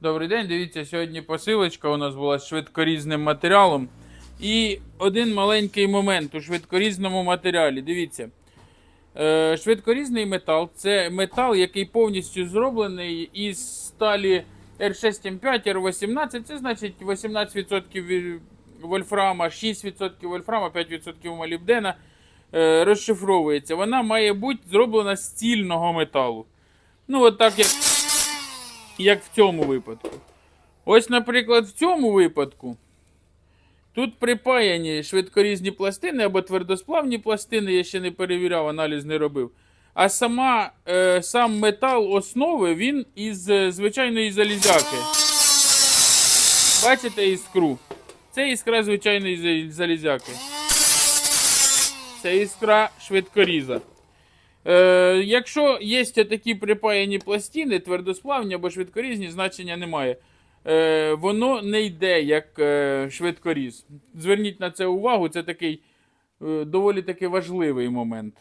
Добрий день, дивіться, сьогодні посилочка у нас була з швидкорізним матеріалом. І один маленький момент у швидкорізному матеріалі. Дивіться. Е, швидкорізний метал це метал, який повністю зроблений із сталі R6M5, R18. Це значить 18% ві- вольфрама, 6% вольфрама, 5% молібдена. Е, розшифровується. Вона має бути зроблена з цільного металу. Ну, от так як як в цьому випадку. Ось, наприклад, в цьому випадку тут припаяні швидкорізні пластини або твердосплавні пластини, я ще не перевіряв, аналіз не робив. А сама, е, сам метал основи він із е, звичайної залізяки. Бачите іскру? Це іскра звичайної залізяки. Це іскра швидкоріза. Е, якщо є такі припаяні пластини, твердосплавні або швидкорізні, значення немає. Е, воно не йде як е, швидкоріз. Зверніть на це увагу, це такий е, доволі таки важливий момент.